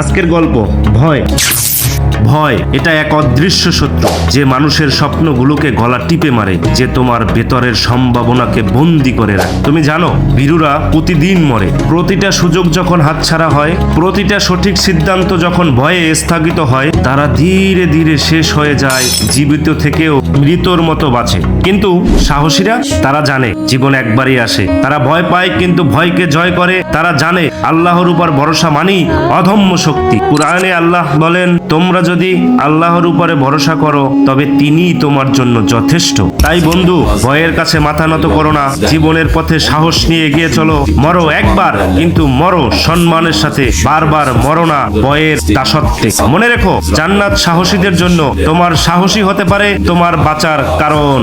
আজকের গল্প ভয়। ভয়, এটা এক অদৃশ্য শত্রু, যে মানুষের স্বপ্নগুলোকে গলা টিপে মারে, যে তোমার ভেতরের সম্ভাবনাকে বন্দি করে রাখে। তুমি জানো বীরুরা প্রতিদিন মরে। প্রতিটা সুযোগ যখন হাতছাড়া হয়, প্রতিটা সঠিক সিদ্ধান্ত যখন ভয়ে স্থগিত হয়, তারা ধীরে ধীরে শেষ হয়ে যায়, জীবিত থেকেও মৃতর মতো বাঁচে। কিন্তু সাহসীরা, তারা জানে, জীবন একবারই আসে। তারা ভয় পায়, কিন্তু ভয়কে জয় করে। তারা জানে, আল্লাহর উপর ভরসা মানি অধম্য শক্তি। কোরআনে আল্লাহ বলেন, তোমরা যদি আল্লাহর উপরে ভরসা করো তবে তিনিই তোমার জন্য যথেষ্ট তাই বন্ধু ভয়ের কাছে মাথা নত করো না জীবনের পথে সাহস নিয়ে এগিয়ে চলো মরো একবার কিন্তু মরো সম্মানের সাথে বারবার মরো না ভয়ের দাসত্বে মনে রেখো জান্নাত সাহসীদের জন্য তোমার সাহসী হতে পারে তোমার বাঁচার কারণ